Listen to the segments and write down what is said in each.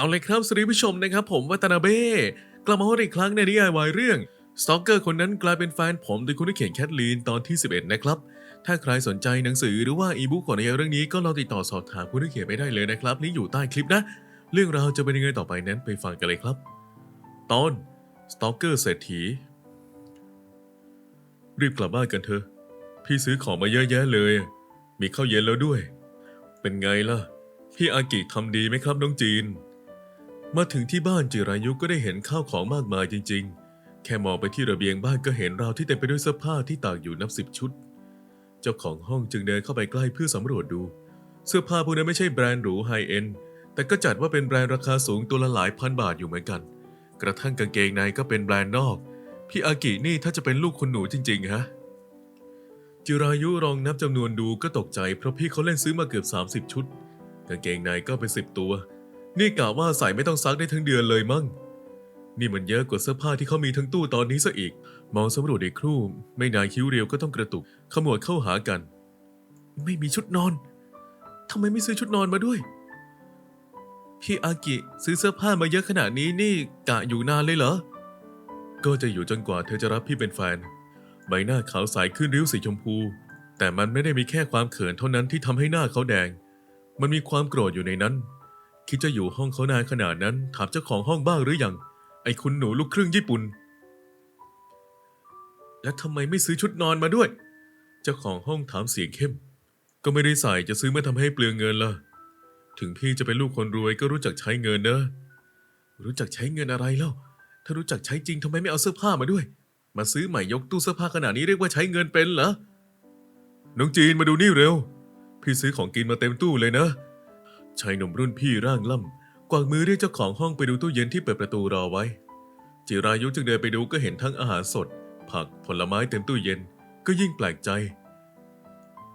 เอาเลยครับสวัสดีผู้ชมนะครับผมวัตนาเบ้กลับมาพบอีกครั้งในนิยายวายเรื่องสตอกเกอร์คนนั้นกลายเป็นแฟนผมโดยคุณนักเขียนแคทลีนตอนที่ 11 นะครับ ถ้าใครสนใจหนังสือหรือว่าอีบุ๊กของนิยายเรื่องนี้ก็ลองติดต่อสอบถามผู้นักเขียนไปได้เลยนะครับนี่อยู่ใต้คลิปนะ เรื่องราวจะเป็นยังไงต่อไปนั้นไปฟังกันเลยครับ ตอนสตอกเกอร์เศรษฐีรีบกลับบ้านกันเถอะพี่ซื้อของมาเยอะแยะเลย มีข้าวเย็นแล้วด้วย เป็นไงล่ะ พี่อากิทำดีไหมครับน้องจีน มาถึงที่บ้านจิรายุก็ได้เห็นข้าวของมากมายจริง ๆ แค่มองไปที่ระเบียงบ้านก็เห็นราวที่เต็มไปด้วยเสื้อผ้าที่ตากอยู่นับสิบชุด เจ้าของห้องจึงเดินเข้าไปใกล้เพื่อสำรวจดู เสื้อผ้าพวกนั้นไม่ใช่แบรนด์หรูไฮเอ็นแต่ก็จัดว่าเป็นแบรนด์ราคาสูงตัวละหลายพันบาทอยู่เหมือนกัน กระทั่งกางเกงในก็เป็นแบรนด์นอก พี่อากินี่ถ้าจะเป็นลูกคนหนูจริงๆฮะ จิรายุลองนับจำนวนดูก็ตกใจเพราะพี่เขาเล่นซื้อมาเกือบ 30 ชุด กางเกงในก็เป็นสิบตัว นี่กะว่าใส่ไม่ต้องซักได้ทั้งเดือนเลยมั้งนี่มันเยอะกว่าเสื้อผ้าที่เขามีทั้งตู้ตอนนี้ซะอีก มองสำรวจในครู่ ไม่นานคิ้วเรียวก็ต้องกระตุก ขมวดเข้าหากัน ไม่มีชุดนอน ทำไมไม่ซื้อชุดนอนมาด้วย พี่อากิซื้อเสื้อผ้ามาเยอะขนาดนี้นี่กะอยู่นานเลยเหรอ ก็จะอยู่จนกว่าเธอจะรับพี่เป็นแฟน ใบหน้าขาวใสขึ้นริ้วสีชมพู แต่มันไม่ได้มีแค่ความเขินเท่านั้นที่ทำให้หน้าเขาแดง มันมีความโกรธอยู่ในนั้น คิดจะอยู่ห้องเขานานขนาดนั้น ถามเจ้าของห้องบ้างหรือยัง ไอ้คุณหนูลูกครึ่งญี่ปุ่น แล้วทำไมไม่ซื้อชุดนอนมาด้วย เจ้าของห้องถามเสียงเข้ม ก็ไม่ได้ใส่จะซื้อมาทำให้เปลืองเงินล่ะ ถึงพี่จะเป็นลูกคนรวยก็รู้จักใช้เงินนะ รู้จักใช้เงินอะไรเล่า ถ้ารู้จักใช้จริงทำไมไม่เอาเสื้อผ้ามาด้วย มาซื้อใหม่ยกตู้เสื้อผ้าขนาดนี้เรียกว่าใช้เงินเป็นเหรอ น้องจีนมาดูนี่เร็ว พี่ซื้อของกินมาเต็มตู้เลยนะ ชายหนุ่มรุ่นพี่ร่างล่ำกวางมือเรียกเจ้าของห้องไปดูตู้เย็นที่เปิดประตูรอไว้ จิรายุจึงเดินไปดูก็เห็นทั้งอาหารสด ผักผลไม้เต็มตู้เย็นก็ยิ่งแปลกใจ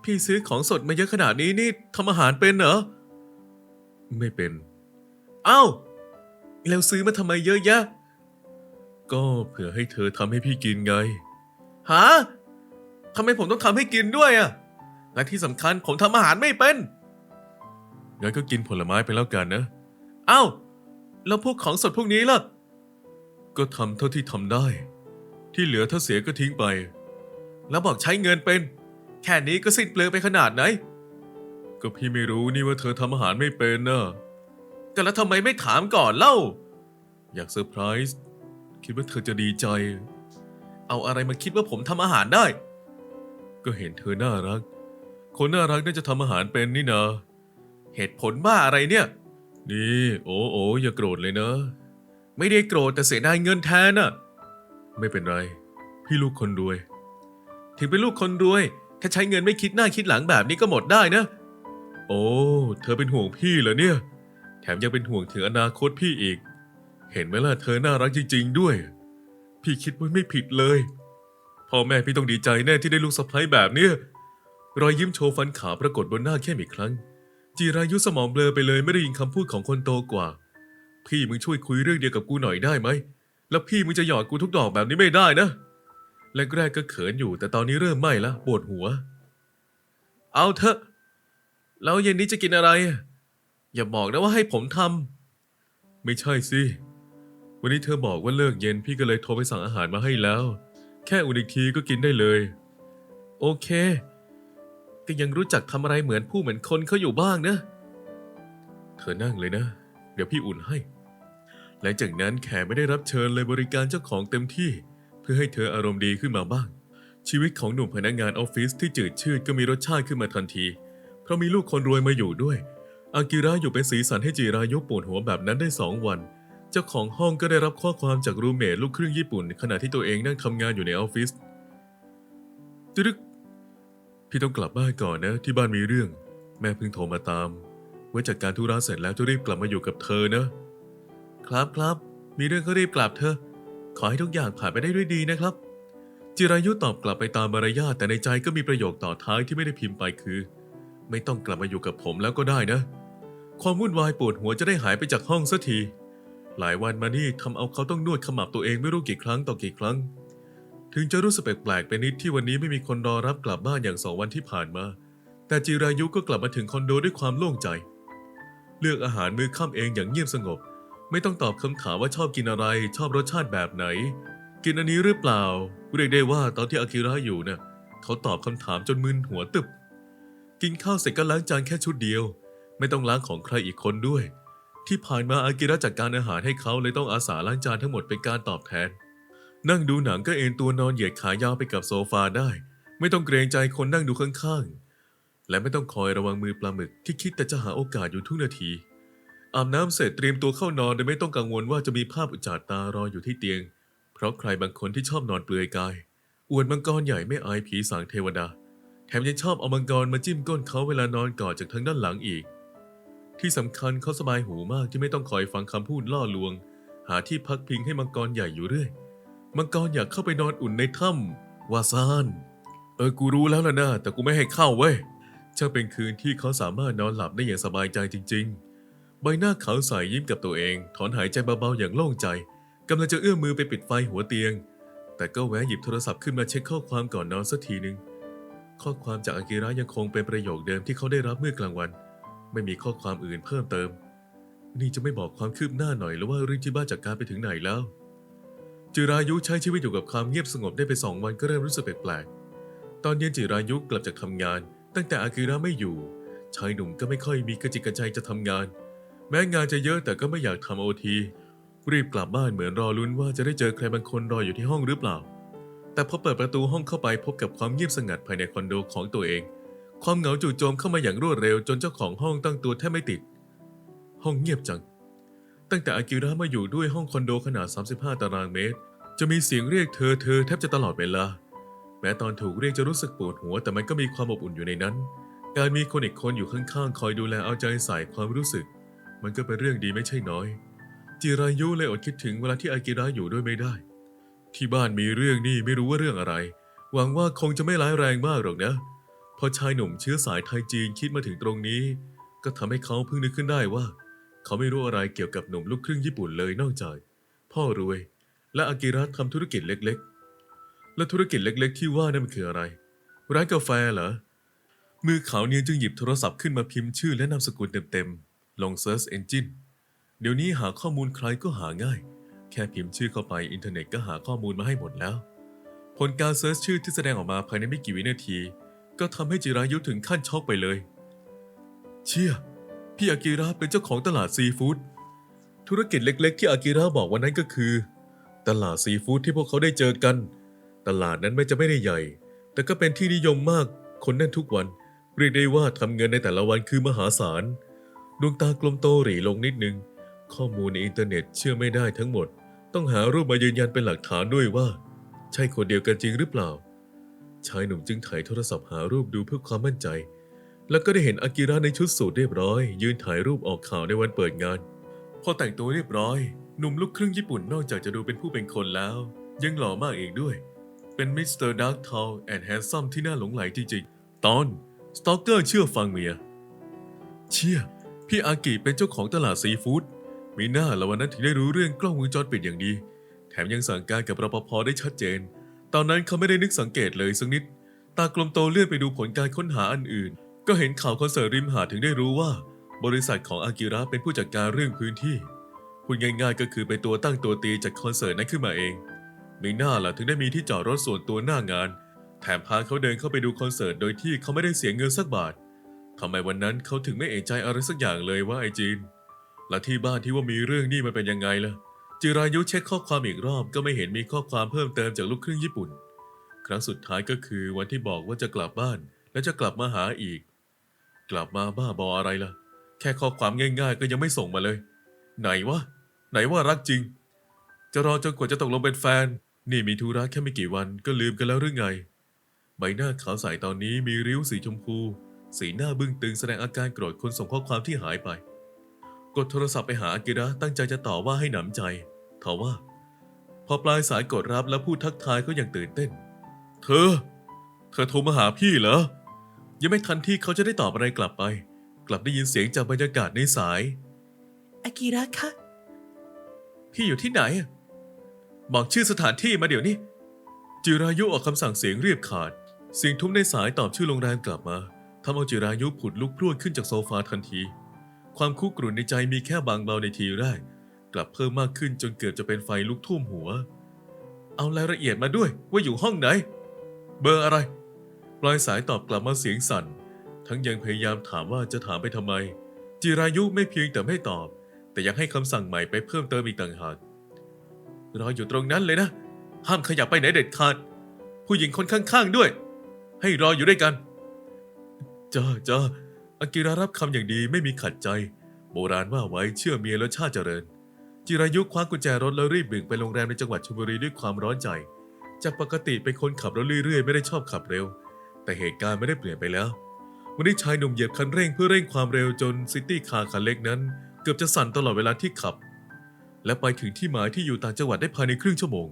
พี่ซื้อของสดมาเยอะขนาดนี้นี่ทำอาหารเป็นเหรอ ไม่เป็นเอ้าแล้วซื้อมาทำไมเยอะแยะ ก็เผื่อให้เธอทำให้พี่กินไงฮะทำไมผมต้องทำให้กินด้วยอะและที่สำคัญผมทำอาหารไม่เป็น งั้นก็กินผลไม้ไปแล้วกันนะเอ้าแล้วพวกของสดพวกนี้ล่ะ ก็ทำเท่าที่ทำได้ ที่เหลือถ้าเสียก็ทิ้งไป แล้วบอกใช้เงินเป็น แค่นี้ก็สิ้นเปลืองไปขนาดไหน ก็พี่ไม่รู้นี่ว่าเธอทำอาหารไม่เป็นนะแต่แล้วทำไมไม่ถามก่อนเล่า อยากเซอร์ไพรส์คิดว่าเธอจะดีใจ เอาอะไรมาคิดว่าผมทำอาหารได้ ก็เห็นเธอน่ารัก คนน่ารักน่าจะทำอาหารเป็นนี่นะ เหตุผลบ้าอะไรเนี่ย นี่โอ้โออย่าโกรธเลยนะไม่ได้โกรธแต่เสียดายเงินแทนน่ะ ไม่เป็นไร พี่ลูกคนรวย ถึงเป็นลูกคนรวย ถ้าใช้เงินไม่คิดหน้าคิดหลังแบบนี้ก็หมดได้นะ โอ้ เธอเป็นห่วงพี่เหรอเนี่ย แถมยังเป็นห่วงถึงอนาคตพี่อีก เห็นไหมล่ะเธอน่ารักจริง ๆ ด้วย พี่คิดว่าไม่ผิดเลย พ่อแม่พี่ต้องดีใจแน่ที่ได้ลูกสะใภ้แบบเนี้ยรอยยิ้มโชว์ฟันขาวปรากฏบนหน้าแค่อีกครั้ง จีรายุสมองเบลอไปเลยไม่ได้ยินคำพูดของคนโตกว่า พี่มึงช่วยคุยเรื่องเดียวกับกูหน่อยได้ไหม แล้วพี่มึงจะหยอดกูทุกดอกแบบนี้ไม่ได้นะแรกๆก็เขินอยู่ แต่ตอนนี้เริ่มไม่ละปวดหัว เอาเถอะ แล้วเย็นนี้จะกินอะไร อย่าบอกนะว่าให้ผมทำไม่ใช่สิ วันนี้เธอบอกว่าเลิกเย็นพี่ก็เลยโทรไปสั่งอาหารมาให้แล้ว แค่อุ่นอีกทีก็กินได้เลย โอเค ก็ยังรู้จักทำอะไรเหมือนผู้เหมือนคนเขาอยู่บ้างนะ เธอนั่งเลยนะ เดี๋ยวพี่อุ่นให้ หลังจากนั้นแขไม่ได้รับเชิญเลยบริการเจ้าของเต็มที่ เพื่อให้เธออารมณ์ดีขึ้นมาบ้าง ชีวิตของหนุ่มพนักงานออฟฟิศที่จืดชืดก็มีรสชาติขึ้นมาทันที เพราะมีลูกคนรวยมาอยู่ด้วย อากิระอยู่เป็นสีสันให้จิรายุปวดหัวแบบนั้นได้สองวัน เจ้าของห้องก็ได้รับข้อความจากรูเมทลูกครึ่งญี่ปุ่น ขณะที่ตัวเองนั่งทำงานอยู่ในออฟฟิศตึก พี่ต้องกลับบ้านก่อนนะ ที่บ้านมีเรื่อง แม่เพิ่งโทรมาตาม ไว้จัดการธุระเสร็จแล้วจะรีบกลับมาอยู่กับเธอนะ ครับครับ มีเรื่องก็รีบกลับเธอ ขอให้ทุกอย่างผ่านไปได้ด้วยดีนะครับ จิรายุตอบกลับไปตามมารยาทแต่ในใจก็มีประโยคต่อท้ายที่ไม่ได้พิมพ์ไปคือ ไม่ต้องกลับมาอยู่กับผมแล้วก็ได้นะ ความวุ่นวายปวดหัวจะได้หายไปจากห้องสักทีหลายวันมานี่ทำเอาเขาต้องนวดขมับตัวเองไม่รู้กี่ครั้งต่อกี่ครั้ง ถึงจะรู้สึกแปลกๆไปนิดที่วันนี้ไม่มีคนรอรับกลับบ้านอย่างสองวันที่ผ่านมา แต่จิรายุก็กลับมาถึงคอนโดด้วยความโล่งใจ เลือกอาหารมื้อค่ำเองอย่างเงียบสงบ ไม่ต้องตอบคำถามว่าชอบกินอะไร ชอบรสชาติแบบไหน กินอันนี้หรือเปล่า เรียกได้ว่าตอนที่อากิระอยู่เนี่ยเขาตอบคำถามจนมึนหัวตึบ กินข้าวเสร็จก็ล้างจานแค่ชุดเดียว ไม่ต้องล้างของใครอีกคนด้วย ที่ผ่านมาอากิระจัดการอาหารให้เขาเลยต้องอาสาล้างจานทั้งหมดเป็นการตอบแทน นั่งดูหนังก็เอนตัวนอนเหยียดขายาวไปกับโซฟาได้ ไม่ต้องเกรงใจคนนั่งดูข้างๆ และไม่ต้องคอยระวังมือปลาหมึกที่คิดแต่จะหาโอกาสอยู่ทุกนาที อาบน้ำเสร็จเตรียมตัวเข้านอนโดยไม่ต้องกังวลว่าจะมีภาพอุจจาตารออยู่ที่เตียง เพราะใครบางคนที่ชอบนอนเปลือยกาย อวดมังกรใหญ่ไม่อายผีสางเทวดา แถมยังชอบเอามังกรมาจิ้มก้นเขาเวลานอนกอดจากทางด้านหลังอีก ที่สำคัญเขาสบายหูมากที่ไม่ต้องคอยฟังคำพูดล่อลวง หาที่พักพิงให้มังกรใหญ่อยู่เรื่อย มังกรอยากเข้าไปนอนอุ่นในถ้ำวาซาน เออ กูรู้แล้วล่ะนะแต่กูไม่ให้เข้าเว้ย ช่างเป็นคืนที่เขาสามารถนอนหลับได้อย่างสบายใจจริง ๆ ใบหน้าขาวใสยิ้มกับตัวเอง ถอนหายใจเบาๆอย่างโล่งใจกำลังจะเอื้อมมือไปปิดไฟหัวเตียง แต่ก็แวะหยิบโทรศัพท์ขึ้นมาเช็คข้อความก่อนนอนสักทีหนึ่งข้อความจากอากิระยังคงเป็นประโยคเดิมที่เขาได้รับเมื่อกลางวัน ไม่มีข้อความอื่นเพิ่มเติม นี่จะไม่บอกความคืบหน้าหน่อยหรือว่าเรื่องที่บ้านจัดการไปถึงไหนแล้ว จิรายุใช้ชีวิตอยู่กับความเงียบสงบได้ไปสองวันก็เริ่มรู้สึกแปลกๆ ตอนเย็นจิรายุกลับจากทำงาน ตั้งแต่อากิระไม่อยู่ ชายหนุ่มก็ไม่ค่อยมีกระจิกกระใจจะทำงาน แม้งานจะเยอะแต่ก็ไม่อยากทำโอทีรีบกลับบ้านเหมือนรอลุ้นว่าจะได้เจอใครบางคนรออยู่ที่ห้องหรือเปล่า แต่พอเปิดประตูห้องเข้าไปพบกับความเงียบสงัดภายในคอนโดของตัวเอง ความเหงาจู่โจมเข้ามาอย่างรวดเร็วจนเจ้าของห้องตั้งตัวแทบไม่ติด ห้องเงียบจัง ตั้งแต่อากิระมาอยู่ด้วยห้องคอนโดขนาด 35 ตารางเมตร จะมีเสียงเรียกเธอเธอแทบจะตลอดเวลา แม้ตอนถูกเรียกจะรู้สึกปวดหัว แต่มันก็มีความอบอุ่นอยู่ในนั้น การมีคนอีกคนอยู่ข้างๆ คอยดูแลเอาใจใส่ความรู้สึก มันก็เป็นเรื่องดีไม่ใช่น้อย จิรายุเลยอดคิดถึงเวลาที่อากิระอยู่ด้วยไม่ได้ ที่บ้านมีเรื่องนี่ไม่รู้ว่าเรื่องอะไร หวังว่าคงจะไม่ร้ายแรงมากหรอกนะ พอชายหนุ่มเชื้อสายไทยจีนคิดมาถึงตรงนี้ ก็ทำให้เขาเพิ่งนึกขึ้นได้ว่า เขาไม่รู้อะไรเกี่ยวกับหนุ่มลูกครึ่งญี่ปุ่นเลยนอกจาก พ่อรวย และอากิระทำธุรกิจเล็กๆ และธุรกิจเล็ก ๆ ที่ว่านั่นมันคืออะไร ร้านกาแฟเหรอ มือขาวเนียนจึงหยิบโทรศัพท์ขึ้นมาพิมพ์ชื่อและนามสกุลเต็มๆ ลง Search Engine เดี๋ยวนี้หาข้อมูลใครก็หาง่าย แค่พิมพ์ชื่อเข้าไปอินเทอร์เน็ตก็หาข้อมูลมาให้หมดแล้ว ผลการเซิร์ชชื่อที่แสดงออกมาภายในไม่กี่วินาที ก็ทำให้จิรายุถึงขั้นช็อกไปเลย เชี่ย พี่อากิระเป็นเจ้าของตลาดซีฟู้ดธุรกิจเล็ก ๆ ที่อากิระบอกวันนั้นก็คือ ตลาดซีฟู้ดที่พวกเขาได้เจอกัน ตลาดนั้นไม่จะไม่ได้ใหญ่ แต่ก็เป็นที่นิยมมากคนแน่นทุกวัน เรียกได้ว่าทำเงินในแต่ละวันคือมหาศาลดวงตากลมโตหรีลงนิดนึง ข้อมูลในอินเทอร์เน็ตเชื่อไม่ได้ทั้งหมด ต้องหารูปมายืนยันเป็นหลักฐานด้วยว่า ใช่คนเดียวกันจริงหรือเปล่า ชายหนุ่มจึงถ่ายโทรศัพท์หารูปดูเพื่อความมั่นใจ แล้วก็ได้เห็นอากิระในชุดสูทเรียบร้อย ยืนถ่ายรูปออกข่าวในวันเปิดงาน พอแต่งตัวเรียบร้อย หนุ่มลูกครึ่งญี่ปุ่นนอกจากจะดูเป็นผู้เป็นคนแล้ว ยังหล่อมากเองด้วย เป็นมิสเตอร์ดักทอลแอนด์แฮนซัมที่น่าหลงไหลจริงๆ ตอนสตอกเกอร์เชื่อฟังเมีย เชี่ย พี่อากิเป็นเจ้าของตลาดซีฟู้ดมีหน้าละวันนั้นถึงได้รู้เรื่องกล้องวงจรปิดอย่างดี แถมยังสั่งการกับรปภได้ชัดเจน ตอนนั้นเขาไม่ได้นึกสังเกตเลยสักนิด ตากลมโตเลื่อนไปดูผลการค้นหาอันอื่น ก็เห็นข่าวคอนเสิร์ตริมหาดถึงได้รู้ว่า บริษัทของอากิระเป็นผู้จัดการเรื่องพื้นที่พูดง่ายๆก็คือเป็นตัวตั้งตัวตีจัดคอนเสิร์ตนั้นขึ้นมาเองมีหน้าล่ะถึงได้มีที่จอดรถส่วนตัวหน้างาน แถมพาเขาเดินเข้าไปดูคอนเสิร์ตโดยที่เขาไม่ได้เสียเงินสักบาททำไมวันนั้นเขาถึงไม่เอะใจอะไรสักอย่างเลยว่าไอจีนและที่บ้านที่ว่ามีเรื่องนี่มันเป็นยังไงล่ะ จิรายุเช็คข้อความอีกรอบก็ไม่เห็นมีข้อความเพิ่มเติมจากลูกครึ่งญี่ปุ่น ครั้งสุดท้ายก็คือวันที่บอกว่าจะกลับบ้าน และจะกลับมาหาอีก กลับมาบ้าบออะไรล่ะ แค่ข้อความง่าย ๆ ก็ยังไม่ส่งมาเลย ไหนวะ ไหนว่ารักจริง จะรอจนกว่าจะตกลงเป็นแฟน นี่มีธุระแค่ไม่กี่วันก็ลืมกันแล้วหรือไง ใบหน้าขาวใสตอนนี้มีริ้วสีชมพู สีหน้าบึ้งตึงแสดงอาการโกรธคนส่งข้อความที่หายไป กดโทรศัพท์ไปหาอากิระตั้งใจจะต่อว่าให้หนำใจทว่า พอปลายสายกดรับแล้วพูดทักทายก็ยังตื่นเต้น เธอ เธอโทรมาหาพี่เหรอ ยังไม่ทันที่เขาจะได้ตอบอะไรกลับไป กลับได้ยินเสียงจากบรรยากาศในสายอากิระคะ พี่อยู่ที่ไหนอะบอกชื่อสถานที่มาเดี๋ยวนี้ จิรายุออกคำสั่งเสียงเรียบขาด เสียงทุ้มในสายตอบชื่อโรงแรมกลับมาทำเอาจิรายุผุดลุกพรวดขึ้นจากโซฟาทันที ความคุกรุ่นในใจมีแค่บางเบาในทีแรก กลับเพิ่มมากขึ้นจนเกือบจะเป็นไฟลุกท่วมหัว เอารายละเอียดมาด้วยว่าอยู่ห้องไหน เบอร์อะไร ปลายสายตอบกลับมาเสียงสั่น ทั้งยังพยายามถามว่าจะถามไปทำไม จิรายุไม่เพียงแต่ไม่ตอบ แต่ยังให้คำสั่งใหม่ไปเพิ่มเติมอีกต่างหากรออยู่ตรงนั้นเลยนะ ห้ามขยับไปไหนเด็ดขาด ผู้หญิงคนข้างๆด้วย ให้รออยู่ด้วยกันจ้าจ้าอากิระรับคำอย่างดีไม่มีขัดใจ โบราณว่าไว้เชื่อเมียแล้วชาติเจริญ จิรายุคว้ากุญแจรถแล้วรีบบึ่งไปโรงแรมในจังหวัดชลบุรีด้วยความร้อนใจ จากปกติเป็นคนขับรถเรื่อยๆ ไม่ได้ชอบขับเร็ว แต่เหตุการณ์ไม่ได้เปลี่ยนไปแล้ว วันนี้ชายหนุ่มเหยียบคันเร่งเพื่อเร่งความเร็วจนซิตี้คาร์คันเล็กนั้น เกือบจะสั่นตลอดเวลาที่ขับ และไปถึงที่หมายที่อยู่ต่างจังหวัดได้ภายในครึ่งชั่วโมง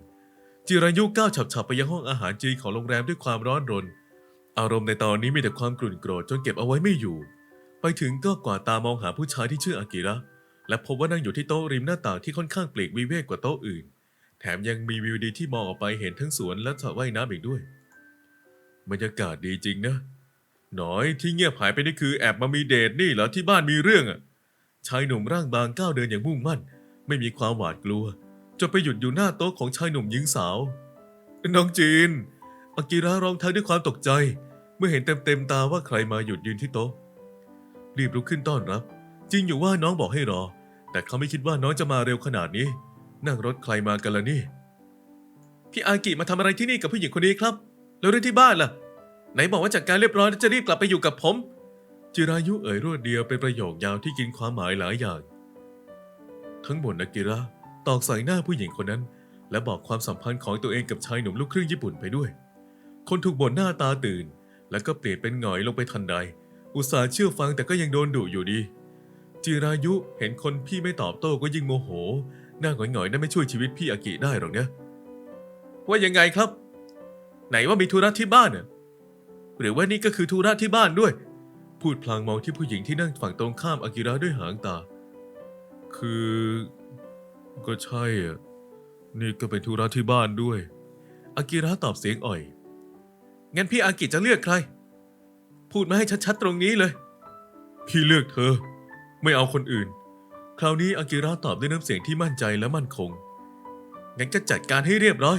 จิรายุก้าวฉับๆไปยังห้องอาหารจีนของโรงแรมด้วยความร้อนรน อารมณ์ในตอนนี้มีแต่ความกลุ่นโกรธจนเก็บเอาไว้ไม่อยู่ ไปถึงก็กวาดตามองหาผู้ชายที่ชื่ออากิระและพบว่านั่งอยู่ที่โต๊ะริมหน้าต่างที่ค่อนข้างเปลีกวิเวกกว่าโต๊ะอื่น แถมยังมีวิวดีที่มองออกไปเห็นทั้งสวนและสระว่ายน้ำอีกด้วย บรรยากาศดีจริงนะ หน่อยที่เงียบหายไปนี่คือแอบมามีเดทนี่เหรอที่บ้านมีเรื่องอะ ชายหนุ่มร่างบางก้าวเดินอย่างมุ่งมั่น ไม่มีความหวาดกลัวจนไปหยุดอยู่หน้าโต๊ะของชายหนุ่มหญิงสาว น้องจีน อากิระร้องทักด้วยความตกใจ เมื่อเห็นเต็มเต็มๆตาว่าใครมาหยุดยืนที่โต๊ะ รีบลุกขึ้นต้อนรับ จริงอยู่ว่าน้องบอกให้รอ แต่เขาไม่คิดว่าน้องจะมาเร็วขนาดนี้ นั่งรถใครมากันล่ะนี่ พี่อากิมาทำอะไรที่นี่กับผู้หญิงคนนี้ครับ แล้วเรื่องที่บ้านล่ะ ไหนบอกว่าจัดการเรียบร้อยแล้วจะรีบกลับไปอยู่กับผม จิรายุเอ่ยรวดเดียวเป็นประโยคยาวที่กินความหมายหลายอย่าง ทั้งหมดอากิระตอกใส่หน้าผู้หญิงคนนั้น และบอกความสัมพันธ์ของตัวเองกับชายหนุ่มลูกครึ่งญี่ปุ่นไปด้วย คนถูกบ่นหน้าตาตื่น แล้วก็เปลี่ยนเป็นหงอยลงไปทันใด อุตส่าห์เชื่อฟังแต่ก็ยังโดนดุอยู่ดี จิรายุเห็นคนพี่ไม่ตอบโต้ก็ยิ่งโมโห หน้าหงอยๆนั่นไม่ช่วยชีวิตพี่อากิได้หรอกเนะว่ายังไงครับ ไหนว่ามีธุระที่บ้านน่ะหรือว่านี่ก็คือธุระที่บ้านด้วย พูดพลางมองที่ผู้หญิงที่นั่งฝั่งตรงข้ามอากิระด้วยหางตา คือ ก็ใช่อะนี่ก็เป็นธุระที่บ้านด้วย อากิระตอบเสียงอ่อย งั้นพี่อากิจะเลือกใคร พูดมาให้ชัดๆตรงนี้เลย พี่เลือกเธอ ไม่เอาคนอื่น คราวนี้อากิระตอบด้วยน้ำเสียงที่มั่นใจและมั่นคง งั้นก็จัดการให้เรียบร้อย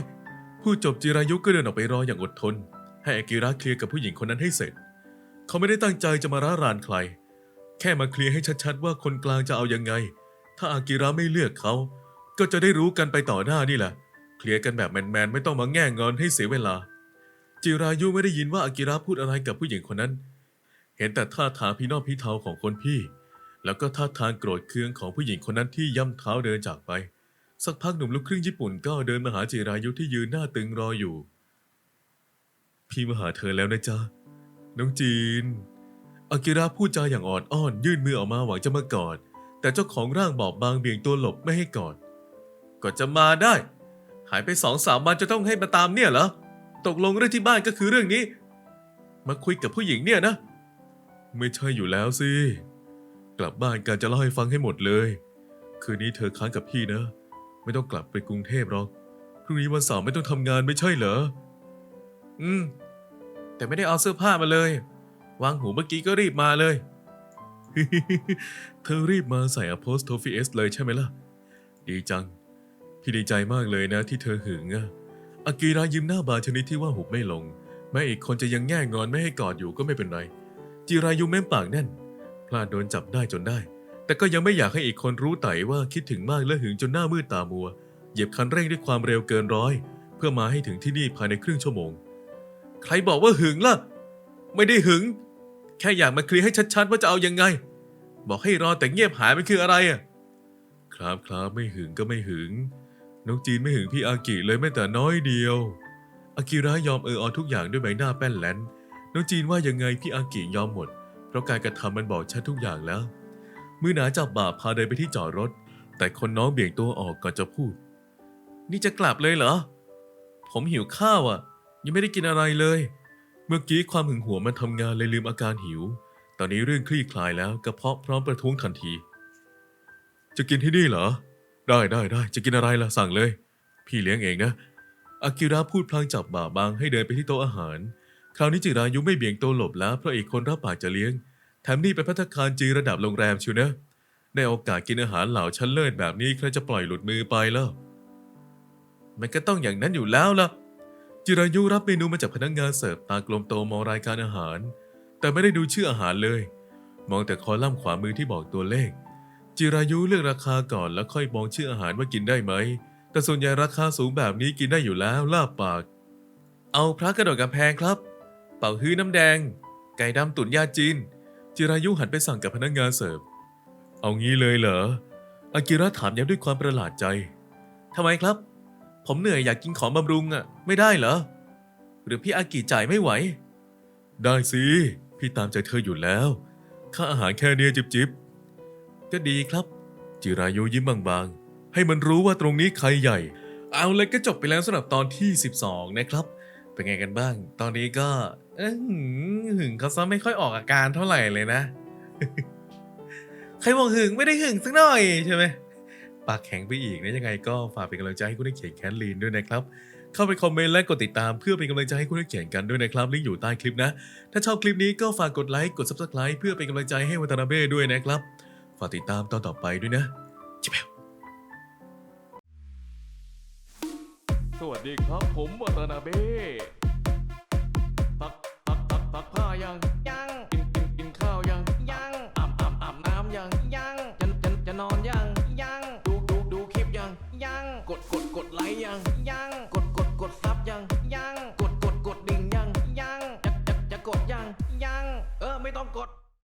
ผู้จบจิรายุก็เดินออกไปรออย่างอดทน ให้อากิระเคลียร์กับผู้หญิงคนนั้นให้เสร็จ เขาไม่ได้ตั้งใจจะมาร้ารานใคร แค่มาเคลียร์ให้ชัดๆว่าคนกลางจะเอายังไง ถ้าอากิระไม่เลือกเขา ก็จะได้รู้กันไปต่อหน้านี่แหละ เคลียร์กันแบบแมนๆไม่ต้องมาแง่งอนให้เสียเวลา จิรายุไม่ได้ยินว่าอากิระพูดอะไรกับผู้หญิงคนนั้น เห็นแต่ท่าทางพี่นอกพี่เทาของคนพี่ แล้วก็ท่าทางโกรธเคืองของผู้หญิงคนนั้นที่ย่ำเท้าเดินจากไป สักพักหนุ่มลูกครึ่งญี่ปุ่นก็เดินมาหาจิรายุที่ยืนหน้าตึงรออยู่ พี่มาหาเธอแล้วนะจ๊ะ น้องจีน อากิระพูดจาอย่างอ่อนอ้อน ยื่นมือออกมาหวังจะมากอด แต่เจ้าของร่างบอบบางเบี่ยงตัวหลบไม่ให้กอด ก็จะมาได้ หายไปสองสามวันจะต้องให้มาตามเนี่ยเหรอ ตกลงเรื่องที่บ้านก็คือเรื่องนี้ มาคุยกับผู้หญิงเนี่ยนะ ไม่ใช่อยู่แล้วสิ กลับบ้านกันจะเล่าให้ฟังให้หมดเลย คืนนี้เธอค้างกับพี่นะ ไม่ต้องกลับไปกรุงเทพหรอกพรุ่งนี้วันเสาร์ไม่ต้องทำงานไม่ใช่เหรอ อืม แต่ไม่ได้เอาเสื้อผ้ามาเลย วางหูเมื่อกี้ก็รีบมาเลย เธอรีบมาใส่ apostrophe s เลยใช่ไหมล่ะ ดีจัง พี่ดีใจมากเลยนะที่เธอหึงอะอากีรายิ้มหน้าบานชนิดที่ว่าหุบไม่ลง แม้อีกคนจะยังแง่งอนไม่ให้กอดอยู่ก็ไม่เป็นไร จิรายุเม้มปากแน่น พลาดโดนจับได้จนได้ แต่ก็ยังไม่อยากให้อีกคนรู้ไต่ว่าคิดถึงมากและหึงจนหน้ามืดตามัว เหยียบคันเร่งด้วยความเร็วเกินร้อย เพื่อมาให้ถึงที่นี่ภายในครึ่งชั่วโมง ใครบอกว่าหึงล่ะ ไม่ได้หึง แค่อยากมาเคลียร์ให้ชัดๆว่าจะเอายังไง บอกให้รอแต่เงียบหายมันคืออะไรอะ ครับครับไม่หึงก็ไม่หึง น้องจีนไม่หึงพี่อากิเลยแม้แต่น้อยเดียว อากิระยอมเอออทุกอย่างด้วยใบหน้าแป้นแลนน้องจีนว่ายังไงพี่อากิยอมหมด เพราะการกระทำมันบอกชัดทุกอย่างแล้ว มือหนาจับบ่าพาเดินไปที่จอดรถ แต่คนน้องเบี่ยงตัวออกก่อนจะพูด นี่จะกลับเลยเหรอ ผมหิวข้าวอะ ยังไม่ได้กินอะไรเลย เมื่อกี้ความหึงหวงมันทำงานเลยลืมอาการหิว ตอนนี้เรื่องคลี่คลายแล้วกระเพาะพร้อมประท้วงทันที จะกินที่นี่เหรอ ได้ได้ได้จะกินอะไรล่ะสั่งเลย พี่เลี้ยงเองนะอากิระพูดพลางจับบ่าบางให้เดินไปที่โต๊ะอาหาร คราวนี้จิรายุไม่เบี่ยงตัวหลบแล้วเพราะอีกคนรับปากจะเลี้ยง แถมนี่เป็นพัตตาคารจีระดับโรงแรมชิวนะได้โอกาสกินอาหารเหล่าชั้นเลิศแบบนี้ใครจะปล่อยหลุดมือไปแล้วมันก็ต้องอย่างนั้นอยู่แล้วล่ะ จิรายุรับเมนูมาจากพนักงานเสิร์ฟตากลมโตมองรายการอาหาร แต่ไม่ได้ดูชื่ออาหารเลย มองแต่คอลัมน์ขวามือที่บอกตัวเลข จิรายุเลือกราคาก่อนแล้วค่อยมองชื่ออาหารว่ากินได้ไหม แต่ส่วนใหญ่ราคาสูงแบบนี้กินได้อยู่แล้วลาบปาก เอาพระกระโดดกำแพงครับ เป่าฮื้อน้ำแดง ไก่ดำตุ๋นยาจีน จิรายุหันไปสั่งกับพนักงานเสิร์ฟ เอางี้เลยเหรอ อากิระถามย้ำด้วยความประหลาดใจ ทำไมครับ ผมเหนื่อยอยากกินของบำรุงอะ ไม่ได้เหรอ หรือพี่อากิจ่ายไม่ไหว ได้สิ พี่ตามใจเธออยู่แล้ว ค่าอาหารแค่เนี้ยจิบจิบก็ดีครับ จิรายุยิ้มบางๆ ให้มันรู้ว่าตรงนี้ใครใหญ่ เอาเลยก็จบไปแล้วสำหรับตอนที่ 12 นะครับ เป็นไงกันบ้าง ตอนนี้ก็ เออหือหึงเขาซะไม่ค่อยออกอาการเท่าไหร่เลยนะ ใครบอกหึงไม่ได้หึงสักหน่อยใช่ไหมปากแข็งไปอีกนะยังไงก็ฝากเป็นกำลังใจให้คุณได้เขียนแคนลีนด้วยนะครับ เข้าไปคอมเมนต์และกดติดตามเพื่อเป็นกำลังใจให้คุณได้เขียนกันด้วยนะครับลิงก์อยู่ใต้คลิปนะ ถ้าชอบคลิปนี้ก็ฝากกดไลค์กด subscribe เพื่อเป็นกำลังใจให้วัตนาเบ้ด้วยนะครับ ฝากติดตามตอนต่อไปด้วยนะจิบแวสวัสดีครับผมวัตนาเบ้